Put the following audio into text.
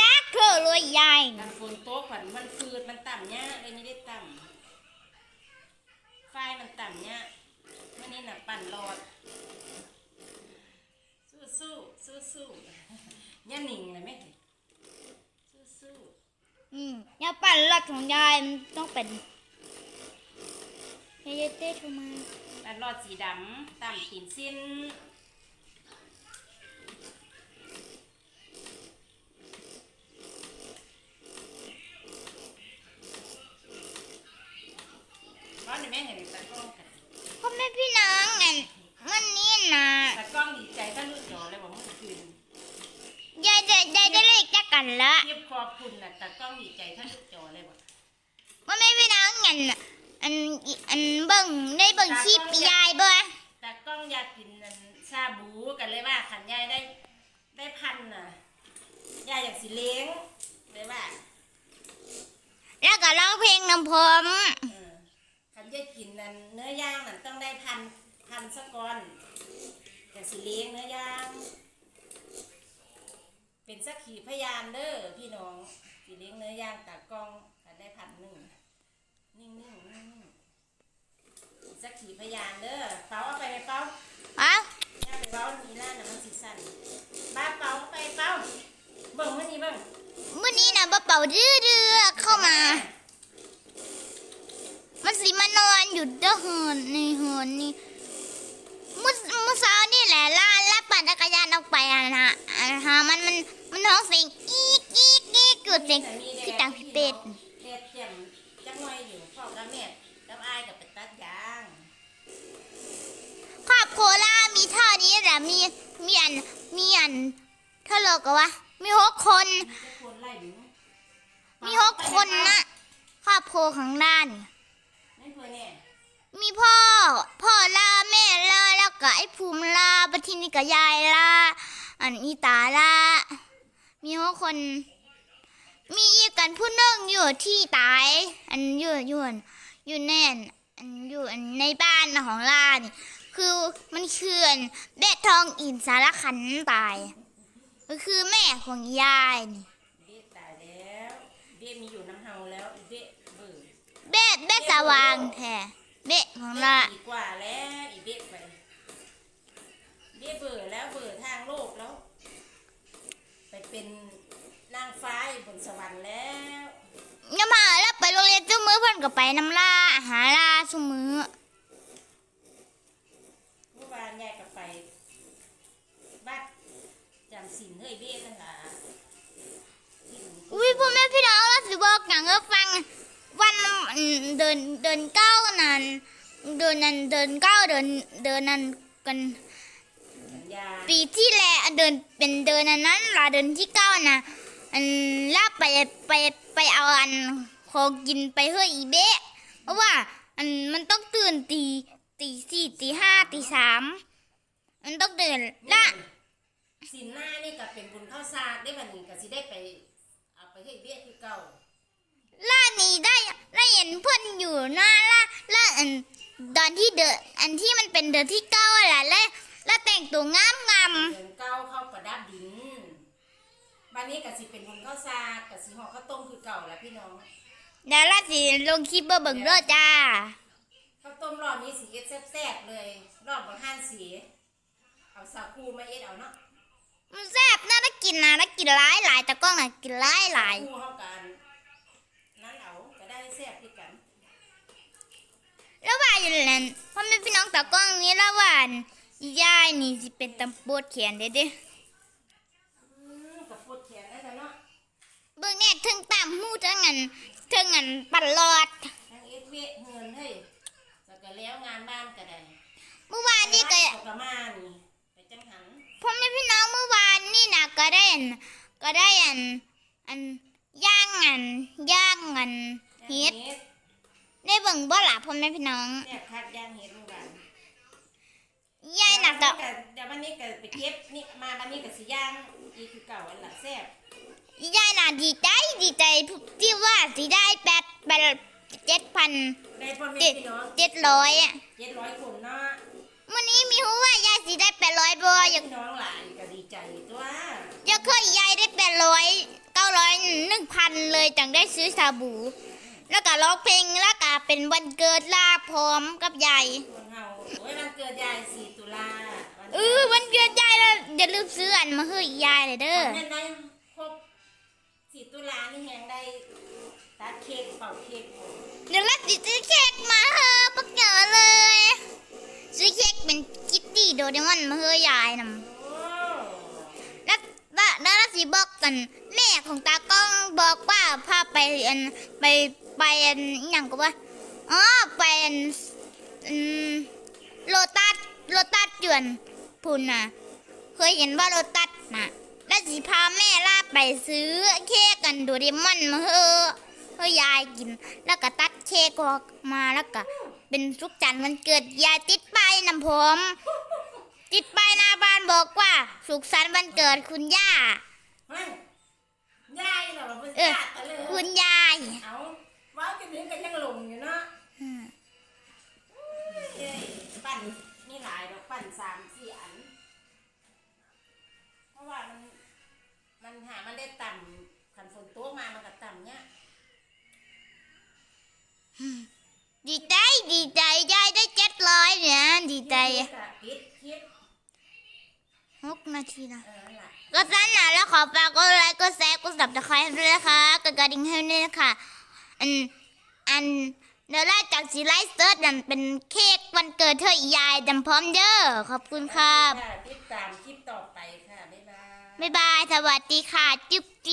จักเธอเลยยายมันฝนตกผันมันฟืดมันต่ำเนี่ยเลยนี่ได้ต่ำไฟมันต่ำเนี่ยมันนี่น่ะปั่นหลอด สู้สู้สู้สู้ๆย่าหนิงเลยไหมสู้สู้อืมอย่าปั่นรถของยายมันต้องเป็นยายเต้โทรมาๆปั่นหลอดสีดำต่ำตีนสิ้น แม่เห็นตากล้องกันพ่อแม่พี่น้องอันวันนี้นะตากล้องดีใจถ้าลูกหยอเลยบอกเมื่อคืนยายจะยายได้เลขจักกันละเทียบขอบคุณน่ะตากล้องดีใจถ้าลูกหยอเลยบอกพ่อแม่พี่น้องอันอันอันเบิ่งได้เบิ่งชีพยายบ่ตากล้องอยากกินอันชาบูกันเลยว่าขันยายได้ได้พันน่ะยายอยากสิเลี้ยงเลยว่าแล้วก็ร้องเพลงนำผมเออขัน ยายกินนั่นเนื้อย่างนั่นต้องได้พันพันสักก้อนอยากสิเลี้ยงเนื้อย่าง เป็นสักขีพยานเด้อพี่น้องสิเลี้ยงเนื้อย่างตากล้องขันได้พันหนึ่งนิ่งๆนิ่งๆนิ่งๆสักขีพยานเด้อเปาเอาไปไหมเปาเอ้าย่าไปเป้านีล่าน่ะมันสิสั่นบ้าเป้าไปเป้าเบิ่งมันนี่เบิ่งมื้อนี้นะบ่เป่าดื้อๆเข้ามา มันสิมานอนอยู่เด้อเหินนี่เหินนี่มื้อมื้อเช้านี่แหละล่าแล้วปั่นจักรยานออกไปอะนะอะฮะมันมันมันร้องเสียงอีกอีกอีกเกิดเสียงพี่ตังพี่เป็ดเฮ็ดเจียมจักหน่อยอยู่พ่อกับแม่กับอายกับไปตัดยางครอบครัวล่ามีเท่านี้แหละมีมีอันมีอันเท่าไหร่ก็วะมีหกคนมีแต่คนไล่อยู่มีหกคนนะครอบครัวของล่านี่ นั่นเพื่อนเนี่ยมีพ่อ พ่อลาแม่ลาแล้วก็ไอ้ภูมิลาปทินี่กับยายลาอันอีตาลามีหกคน มีอีกกันผู้หนึงอยู่ที่ตาย อันอยู่อยู่อันอยู่แน่น อันอยู่อันในบ้านของลานี่คือมันคืออันเบะทองอินสารขันตาย ก็คือแม่ของยายนี่เบ๊ตายแล้วเบ๊มีอยู่น้ำเฮาแล้วเบ๊เบื่อ เบะเบะสว่างแท้เบะของเบ๊ลาดีกว่าแล้วอีเบ๊ไปเบ๊เบื่อแล้วเบื่อทางโลกแล้ว ไปเป็นนางฟ้าอยู่บนสวรรค์แล้วยามมาแล้วไปโรงเรียนจุมือเพิ่นก็ไปน้ำลาหาลาซุมือเมื่อวานยายก็ไปบัดจำสินเฮ้ยเบ้นั่นล่ะที่หนูอุ้ยพ่อแม่พี่น้องเราสิบอกหนังเออฟังวันอืม เดินเดินเก้านั้นเดินนั้นเดินเก้าเดินเดินนั้นกันปีที่แล้วเดินเป็นเดินนนั้นล่ะเดินที่เก้านะอันลาไปไปไปเอาอันของกินไปเฮ้ยอีเบะเพราะว่าอันมันต้องตื่นตีตีสี่ตีห้าตีสามมันต้องตื่นละสินหน้านี่ก็เป็นบุญข้าวสากได้บัดนี้ก็สิได้ไปเอาไปให้เบ้คือเก่า ล่านี้ได้ได้เห็นเพื่อนอยู่หน้าล่าล่าอันตอนที่เดินอันที่มันเป็นเดินที่เก้าอะแหละแล้วแล้วแต่งตัวงามงามเดินเก้าเข้าประดับดินบัดนี้ก็สิเป็นบุญข้าวสากก็สิห่อข้าวต้มคือเก่าแล้วพี่น้องเดี๋ยวล่าสิลงคลิปเบอร์เบิ่งเด้อจ้าข้าวต้มรอบนี้สีเอ็ดแซ่บๆเลยรอบบางห้านสีเอาสาคูมาเอ็ดเอาเนาะมันแซ่บน่าได้กินนะน่ากินหลายหลายแต่กล้องน่ะกินหลายหลายคู่เข้ากันนั่นเอาก็ได้ แซ่บด้วยกันแล้วว่าอยู่นั่นพ่อแม่พี่น้องแต่กล้องนี้แล้วว่าอันยายนี่สิเป็นตำปวดแขนเด้เด้อืมกับปวดแขนได้แล้วเนาะเบิ่งเนี่ยถึงตามหูถึงอันถึงอันปัดหลอดทางเอ็ดเวะเงินเฮ้ยแล้วก็แล้วงานบ้านก็ได้เมื่อวานนี่ก็เขาก็มานี่ไปจังหันพ่อแม่พี่น้องเมื่อวานนี่นะก็ได้อันก็ได้อันอันย่างอันย่างอัน เฮ็ดเฮ็ดได้เบิ่งบ่ล่ะพ่อแม่พี่น้องแซ่บคักย่างเฮ็ดลูกหลานยายน่ะก็เดี๋ยววันนี้ก็ไปเก็บนี่มาวันนี้ก็สิย่างอีกคือเก่าอันละแซ่บยายน่ะดีใจดีใจที่ว่าสิได้แปดแปดเจ็ดพันได้พ่อแม่เจ็ดพี่น้องเจ็ดร้อยอะเจ็ดร้อยคนเนาะวันนี้มีหูว่ายายสิได้แปดร้อยบ่อยากพี่น้องหลานก็ดีใจตัวอยากเคยยายได้แปดร้อยเก้าหนึ่งพันเลยจังได้ซื้อชาบู แล้วก็ร้องเพลงแล้วก็เป็นวันเกิดลาพร้อมกับยายคนเฮาโอ้ยวันเกิดยาย4ตุลาวันเออวันเกิดยายแล้วอย่าลืมซื้ออันมาให้ยายเลยเด้อแม่นได้ครบ4ตุลานี่แฮงได้ตัดเค้กเป่าเค้กเดี๋ยวเราจะซื้อเค้กมาเฮอปักเยอะเลย ซื้อเค้กเป็นคิตตี้โดเรมอนมาให้ยายนำโอ้แล้วแล้วแล้วเราสิบอกกันแม่ของตากล้องบอกว่าพาไปอันไป ไปอันอหย่างก็ว่าอ๋อไปอันอืมโลตัสโลตัสจวนพุ่นน่ะเคยเห็นว่าโลตัสน่ะแล้วสิพาแม่ลาไปซื้อเค้กกันโดเรมอนมาเฮอเฮอยายกิน แล้วก็ตัดเค้กออกมาแล้วก็เป็นสุกจันทร์วันเกิดยายติดป้ายนำผมติดป้ายหน้าบ้านบอกว่า สุขสันต์วันเกิดคุณย่าเฮ้ยยายเหรอเพิ่นเออญาติกันเลยคุณยายเอาเว้าจะถึงกันยังหลงอยู่เนาะอืมเอ้ยปั่นมีหลายดอกปั่นสามสี่อัน เพราะว่ามันมันหามันได้ต่ำขันฝนตกมามันก็ต่ำเนี่ยดีใจดีใจยายได้เจ็ดร้อยเนี่ยดีใจก็ปิดคลิปหกนาทีนะเออนั่นล่ะก็สั้นนะแล้วขอฝากกดไลค์กดแชร์กดสับตะไคร้ด้วยนะคะกดกระดิ่งให้ด้วยนะคะ อันอันเดี๋ยวไล่จากสีไลฟ์เซิร์ชนั่นเป็นเค้กวันเกิดเธออียายจำพร้อมเด้อขอบคุณครับค่ะติดตามคลิปต่อไปค่ะ บ๊ายบาย บ๊ายบาย สวัสดีค่ะ จุ๊บจิ๊บ